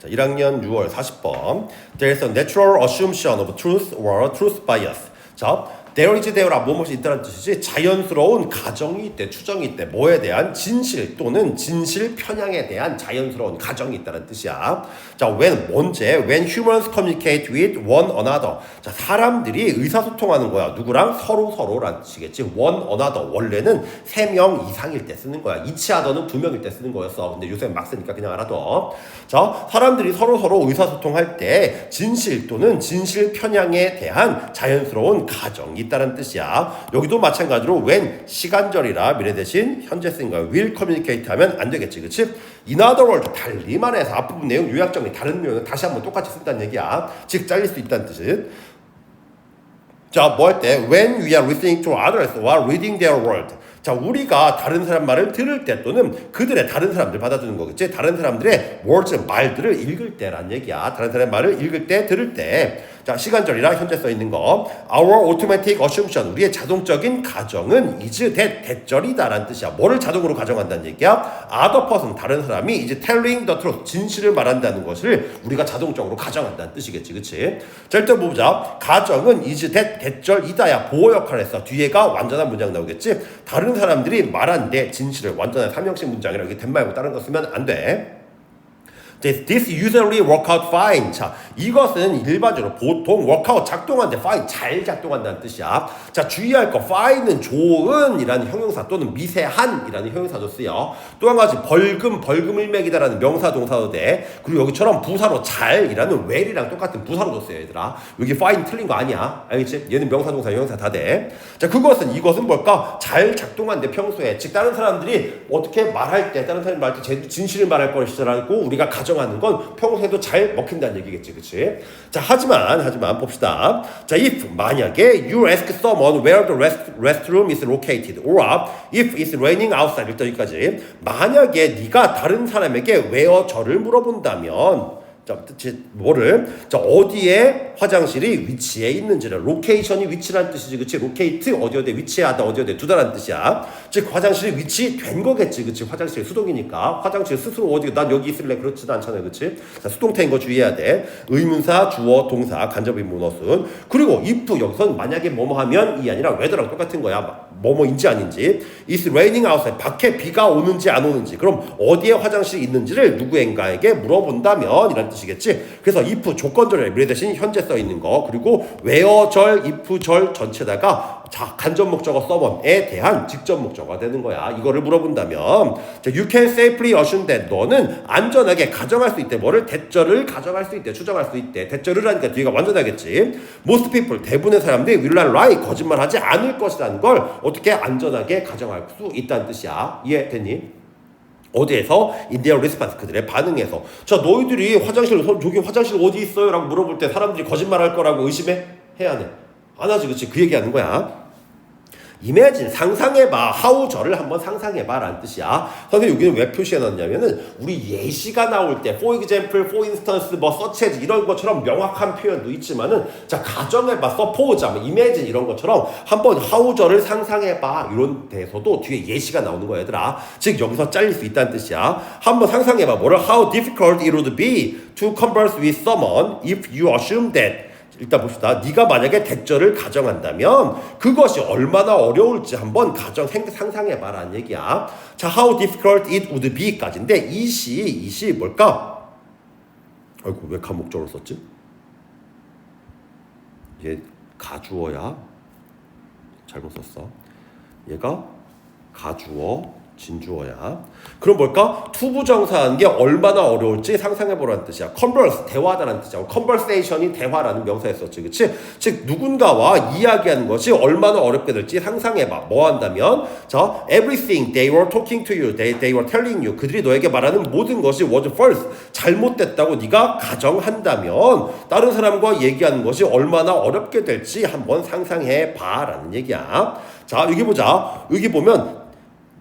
자, 1학년 6월 40번. There is a natural assumption of truth or truth bias. 자, is there라 무엇이 있다는 뜻이지 자연스러운 가정이 있대, 추정이 있대. 뭐에 대한 진실 또는 진실 편향에 대한 자연스러운 가정이 있다는 뜻이야. 자, when 언제 when humans communicate with one another. 자, 사람들이 의사소통하는 거야. 누구랑 서로 서로란 뜻이겠지. one another. 원래는 세 명 이상일 때 쓰는 거야. 이치하더는 두 명일 때 쓰는 거였어. 근데 요새 막 쓰니까 그냥 알아둬. 자, 사람들이 서로 서로 의사소통할 때 진실 또는 진실 편향에 대한 자연스러운 가정이 있다는 뜻이야. 여기도 마찬가지로 when 시간절이라 미래 대신 현재 쓴 거야. will communicate 하면 안 되겠지. 그치? In other words, 달리 말해서 앞부분 내용 요약정이 다른 내용은 다시 한번 똑같이 쓴다는 얘기야. 즉, 잘릴 수 있다는 뜻은. 자, 뭐 할 때 when we are listening to others or reading their word. 자, 우리가 다른 사람 말을 들을 때 또는 그들의 다른 사람들 받아주는 거겠지. 다른 사람들의 words 말들을 읽을 때란 얘기야. 다른 사람의 말을 읽을 때, 들을 때. 자, 시간절이라 현재 써 있는 거. Our automatic assumption. 우리의 자동적인 가정은 is that 대절이다라는 뜻이야. 뭐를 자동으로 가정한다는 얘기야? Other person 다른 사람이 이제 telling the truth 진실을 말한다는 것을 우리가 자동적으로 가정한다는 뜻이겠지, 그렇지? 자, 일단 보자. 가정은 is that 대절이다야 보호 역할을 했어. 뒤에가 완전한 문장 나오겠지? 다른 사람들이 말한 내 진실을 완전한 삼형식 문장이라 이게 된 말고 다른 거 쓰면 안 돼. This usually work out fine. 자, 이것은 일반적으로 보통 workout 작동하는데 fine 잘 작동한다는 뜻이야. 자, 주의할 거 fine은 좋은이라는 형용사 또는 미세한이라는 형용사도 쓰여. 또 한 가지 벌금 벌금을 매기다라는 명사 동사도 돼. 그리고 여기처럼 부사로 잘이라는 well이랑 똑같은 부사로도 써요, 얘들아. 여기 fine 틀린 거 아니야. 알겠지? 얘는 명사 동사 형용사 다 돼. 자, 그것은 이것은 뭘까? 잘 작동한데 평소에 즉 다른 사람들이 어떻게 말할 때 다른 사람이 말할 때 진실을 말할 것이라고 우리가 가정 가정하는 건 평소에도 잘 먹힌다는 얘기겠지, 그치? 자, 하지만, 하지만 봅시다. 자, if 만약에 you ask someone where the rest, restroom is located, or if it's raining outside, 일단 여기까지. 만약에 네가 다른 사람에게 where 저를 물어본다면, 자, 뜻이 뭐를? 자, 어디에 화장실이 위치해 있는지를 로케이션이 위치란 뜻이지, 그치? 로케이트 어디 어디 위치하다 어디 어디 두다라는 뜻이야. 즉 화장실이 위치된 거겠지, 그치? 화장실 수동이니까 화장실 스스로 어디 난 여기 있을래 그렇지도 않잖아요, 그치? 자, 수동태인 거 주의해야 돼. 의문사, 주어, 동사, 간접의문 어순. 그리고 if 여기선 만약에 뭐뭐 하면 이 아니라 whether랑 똑같은 거야. 뭐뭐인지 아닌지. is raining outside 밖에 비가 오는지 안 오는지. 그럼 어디에 화장실이 있는지를 누구인가에게 물어본다면 이란 뜻이겠지. 그래서 if 조건절의 미래 대신 현재 써 있는 거 그리고 where절, if절 전체다가 자 간접 목적어 써본에 대한 직접 목적어가 되는 거야. 이거를 물어본다면 자, you can safely assume that 너는 안전하게 가정할 수 있대. 뭐를 대절을 가정할 수 있대. 추정할 수 있대. 대절을 하니까 뒤가 완전하겠지. most people 대부분의 사람들이 will not lie 거짓말하지 않을 것이라는 걸 어떻게 안전하게 가정할 수 있다는 뜻이야. 이해됐니? 어디에서 their response 그들의 반응에서 자 너희들이 화장실 저기 화장실 어디 있어요? 라고 물어볼 때 사람들이 거짓말할 거라고 의심해? 해야 돼. 안 하지 그치 그 얘기하는 거야. Imagine 상상해봐. How 저를 한번 상상해봐. 라는 뜻이야. 선생님 여기는 왜 표시해놨냐면은 우리 예시가 나올 때 for example, for instance, 뭐 such as 이런 것처럼 명확한 표현도 있지만은 자 가정해봐, suppose, 뭐 imagine 이런 것처럼 한번 how 저를 상상해봐. 이런 데서도 뒤에 예시가 나오는 거야 얘들아. 즉 여기서 잘릴 수 있다는 뜻이야. 한번 상상해봐. 뭐를 how difficult it would be to converse with someone if you assume that 일단 봅시다. 네가 만약에 대절을 가정한다면 그것이 얼마나 어려울지 한번 가정 상상해 봐라는 얘기야. 자, how difficult it would be까지인데 이 시, 이 시 뭘까? 아이고 왜 가목적으로 썼지? 얘 가주어야. 잘못 썼어. 얘가 가주어. 진주어야. 그럼 뭘까? 투부정사한 게 얼마나 어려울지 상상해보라는 뜻이야. converse, 대화다라는 뜻이야. conversation이 대화라는 명사에 썼지. 그치? 즉, 누군가와 이야기하는 것이 얼마나 어렵게 될지 상상해봐. 뭐 한다면? 자, everything they were talking to you, they, they were telling you. 그들이 너에게 말하는 모든 것이 was false. 잘못됐다고 네가 가정한다면 다른 사람과 얘기하는 것이 얼마나 어렵게 될지 한번 상상해봐라는 얘기야. 자, 여기 보자. 여기 보면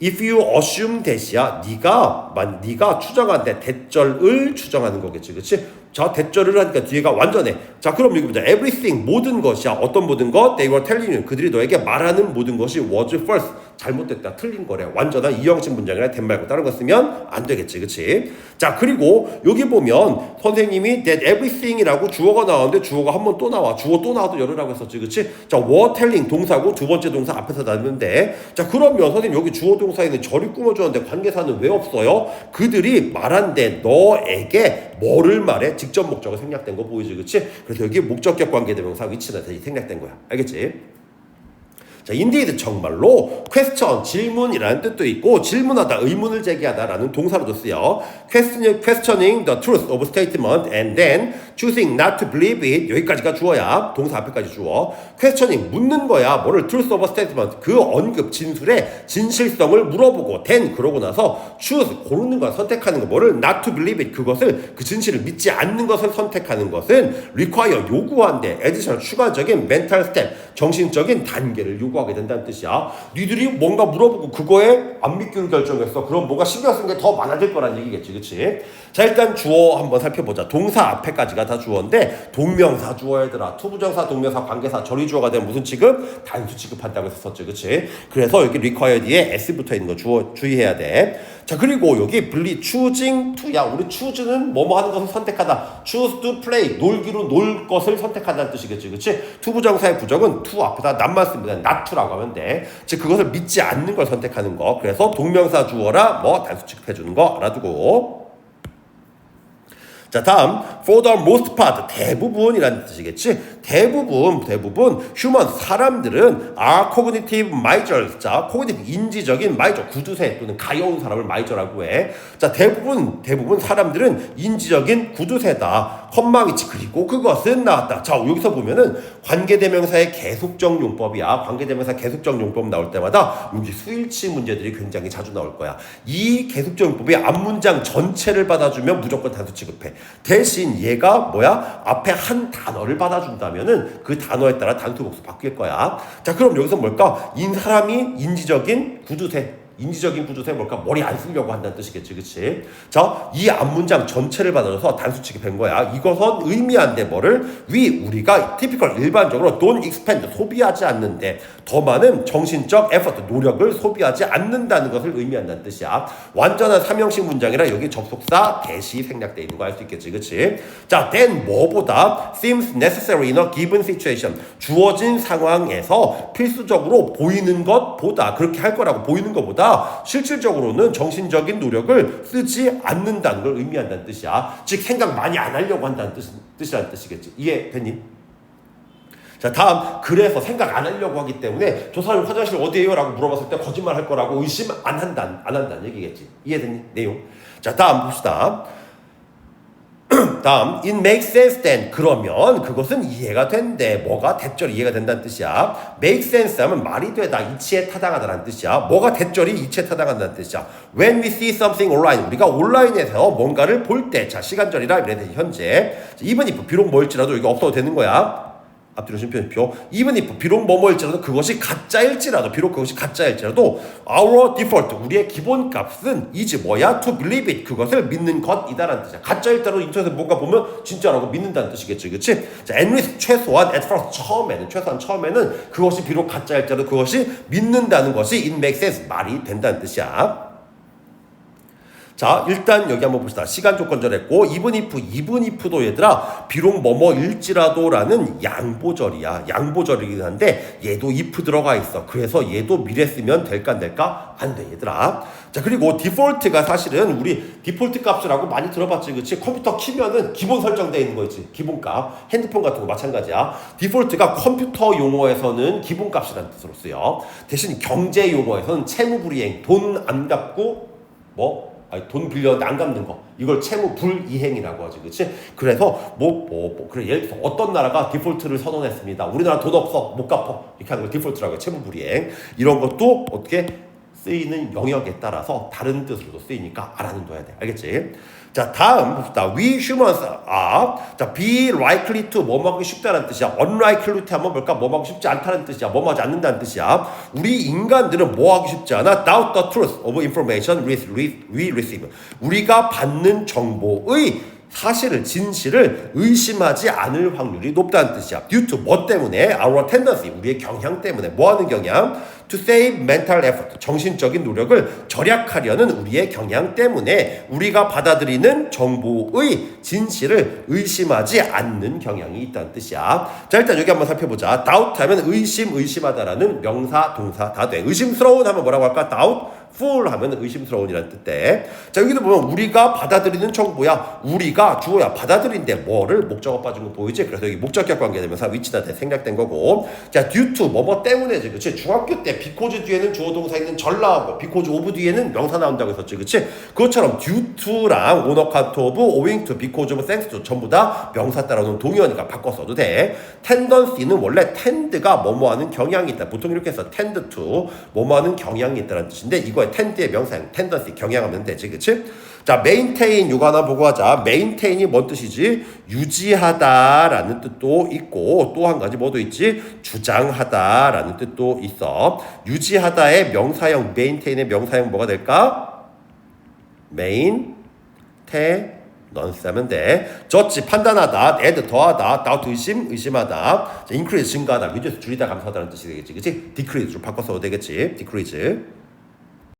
If you assume that이야, 네가 만 네가 추정한데 대절을 추정하는 거겠지, 그렇지? 자, 대절을 하니까 뒤에가 완전해. 자, 그럼 여기 보자. Everything 모든 것이야. 어떤 모든 것? They were telling you. 그들이 너에게 말하는 모든 것이 was false. 잘못됐다 틀린 거래 완전한 이형식 문장이나 된 말고 다른 거 쓰면 안 되겠지 그치 자 그리고 여기 보면 선생님이 that everything이라고 주어가 나오는데 주어가 한 번 또 나와 주어 또 나와도 열으라고 했었지 그치 자 were telling 동사고 두 번째 동사 앞에서 나왔는데 자 그러면 선생님 여기 주어 동사에 있는 절이 꾸며주었는데 관계사는 왜 없어요 그들이 말한 데 너에게 뭐를 말해? 직접 목적어 생략된 거 보이지 그치? 그래서 여기 목적격 관계대명사 다시 생략된 거야. 알겠지 자, indeed 정말로 question 질문이라는 뜻도 있고 질문하다 의문을 제기하다라는 동사로도 쓰여 question, questioning the truth of statement and then choosing not to believe it 여기까지가 주어야 동사 앞에까지 주어 questioning 묻는 거야 뭐를 truth of statement 그 언급 진술의 진실성을 물어보고 then 그러고 나서 choose 고르는 거 선택하는 거 뭐를 not to believe it 그것을 그 진실을 믿지 않는 것을 선택하는 것은 require 요구한대 additional 추가적인 mental step 정신적인 단계를 요구 하게 된다는 뜻이야. 니들이 뭔가 물어보고 그거에 안 믿기로 결정했어. 그럼 뭔가 신경 쓴게더 많아질 거란 얘기겠지, 그치? 자, 일단 주어 한번 살펴보자. 동사 앞에까지가 다 주어인데, 동명사 주어 얘들아. 투부정사, 동명사, 관계사, 절이 주어가 되면 무슨 취급? 단수 취급한다고 했었지, 그치? 그래서 여기 require 뒤에 s 붙어 있는 거 주어, 주의해야 돼. 자, 그리고 여기 분리 choosing to야. 우리 choose는 뭐뭐 하는 것을 선택하다. choose to play. 놀기로 놀 것을 선택한다는 뜻이겠지, 그치? 투부정사의 부정은 to 앞에다 nat만 씁니다. not to라고 하면 돼. 즉, 그것을 믿지 않는 걸 선택하는 거. 그래서 동명사 주어라 뭐 단수 취급해주는 거 알아두고. 자 다음 for the most part 대부분이라는 뜻이겠지 대부분 대부분 human 사람들은 are cognitive majors 자 cognitive 인지적인 major 구두쇠 또는 가여운 사람을 major라고 해 자 대부분 대부분 사람들은 인지적인 구두쇠다. 컴마 위치 그리고 그것은 나왔다. 자 여기서 보면은 관계대명사의 계속적 용법이야. 관계대명사 계속적 용법 나올 때마다 여기 수일치 문제들이 굉장히 자주 나올 거야. 이 계속적 용법이 앞문장 전체를 받아주면 무조건 단수 취급해. 대신 얘가 뭐야? 앞에 한 단어를 받아준다면 은 그 단어에 따라 단수 복수 바뀔 거야. 자, 그럼 여기서 뭘까? 인 사람이 인지적인 구두쇠. 인지적인 구조세 뭘까? 머리 안 쓰려고 한다는 뜻이겠지, 그치? 자, 이 앞문장 전체를 받아줘서 단수 취급한 거야. 이것은 의미한데 뭐를? 위, 우리가 티피컬 일반적으로 don't expend, 소비하지 않는데 더 많은 정신적 effort, 노력을 소비하지 않는다는 것을 의미한다는 뜻이야. 완전한 삼형식 문장이라 여기 접속사 대시 생략되어 있는 거 알 수 있겠지, 그치? 자, then 뭐보다 seems necessary in a given situation. 주어진 상황에서 필수적으로 보이는 것보다, 그렇게 할 거라고 보이는 것보다 실질적으로는 정신적인 노력을 쓰지 않는다는 걸 의미한다는 뜻이야. 즉 생각 많이 안 하려고 한다는 뜻, 뜻이라는 뜻이겠지. 이해됐니? 자 다음 그래서 생각 안 하려고 하기 때문에 저 사람이 화장실 어디에요? 라고 물어봤을 때 거짓말 할 거라고 의심 안 한다 안 한다는 얘기겠지 이해됐니? 내용 자 다음 봅시다 다음 it makes sense then. 그러면 그것은 이해가 된대. 뭐가 대절이 이해가 된다는 뜻이야? make sense 하면 말이 되다. 이치에 타당하다는 뜻이야. 뭐가 대절이 이치에 타당한다는 뜻이야? when we see something online 우리가 온라인에서 뭔가를 볼 때 자 시간절이라 이래 현재. if 비록 뭘지라도 이게 없어도 되는 거야 앞뒤로 심표표 even if 비록 뭐뭐일지라도 그것이 가짜일지라도 비록 그것이 가짜일지라도 our default 우리의 기본값은 이지 뭐야? to believe it. 그것을 믿는 것이다라는 뜻이야. 가짜일지라도 인터넷에 뭔가 보면 진짜라고 믿는다는 뜻이겠지 그치? 자 at least 최소한 at first 처음에는 최소한 처음에는 그것이 비록 가짜일지라도 그것이 믿는다는 것이 it makes sense 말이 된다는 뜻이야 자, 일단 여기 한번 봅시다. 시간 조건 절 했고, even if, even if도 얘들아, 비록 뭐뭐일지라도 라는 양보절이야. 양보절이긴 한데, 얘도 if 들어가 있어. 그래서 얘도 미래 쓰면 될까 안 될까? 안 돼, 얘들아. 자, 그리고 디폴트가 사실은 우리 디폴트 값이라고 많이 들어봤지, 그치? 컴퓨터 키면은 기본 설정되어 있는 거 있지. 기본 값. 핸드폰 같은 거 마찬가지야. 디폴트가 컴퓨터 용어에서는 기본 값이라는 뜻으로 쓰여. 대신 경제 용어에서는 채무불이행, 돈 안 갚고, 뭐, 돈 빌렸는데 안 갚는 거. 이걸 채무 불이행이라고 하지 그렇지 그래서 뭐뭐 뭐 그래 예를 들어 어떤 나라가 디폴트를 선언했습니다. 우리나라 돈 없어 못 갚어. 이렇게 하는 걸 디폴트라고 해 채무 불이행. 이런 것도 어떻게 쓰이는 영역에 따라서 다른 뜻으로도 쓰이니까 알아둬야 돼. 알겠지? 자 다음 봅시다. We humans are. 자 be likely to 뭐뭐 하기 쉽다는 뜻이야. unlikely to 하면 뭘까? 뭐뭐 하기 쉽지 않다는 뜻이야. 뭐뭐 하지 않는다는 뜻이야. 우리 인간들은 뭐 하기 쉽지 않아? doubt the truth of information we receive. 우리가 받는 정보의 사실을 진실을 의심하지 않을 확률이 높다는 뜻이야. due to 뭐 때문에 our tendency 우리의 경향 때문에 뭐 하는 경향? to save mental effort 정신적인 노력을 절약하려는 우리의 경향 때문에 우리가 받아들이는 정보의 진실을 의심하지 않는 경향이 있다는 뜻이야. 자 일단 여기 한번 살펴보자. doubt 하면 의심 의심하다라는 명사 동사 다 돼. 의심스러운 하면 뭐라고 할까? doubt full 하면 의심스러운이라는 뜻대. 자 여기도 보면 우리가 받아들이는 정보야. 우리가 주어야 받아들인데 뭐를 목적어 빠진 거 보이지? 그래서 여기 목적격 관계되면서 위치나 대 생략된 거고. 자 due to 뭐뭐 때문에지, 그렇지? 중학교 때 because 뒤에는 주어 동사 있는 절 나오고 because of 뒤에는 명사 나온다고 했었지, 그렇지? 그것처럼 due to랑 on account of, owing to, because of, thanks to 전부 다 명사 따라오는 동의어니까 바꿔 써도 돼. tendency는 원래 tend가 뭐뭐 하는 경향이 있다. 보통 이렇게 해서 tend to 뭐뭐 하는 경향이 있다는 뜻인데 이거 에 tend의 명사형 tendency 경향하면 되지, 그렇지? 자, maintain 요거 하나 보고 하자. maintain이 뭔 뜻이지? 유지하다라는 뜻도 있고 또 한 가지 뭐도 있지? 주장하다라는 뜻도 있어. 유지하다의 명사형 maintain의 명사형 뭐가 될까? main 태 넌스 하면 돼. 젖지 판단하다, add 더하다, doubt 의심 의심하다, 자, increase 증가하다, reduce 줄이다 감소하다는 뜻이 되겠지, 그렇지? decrease 좀 바꿔 써도 되겠지, decrease.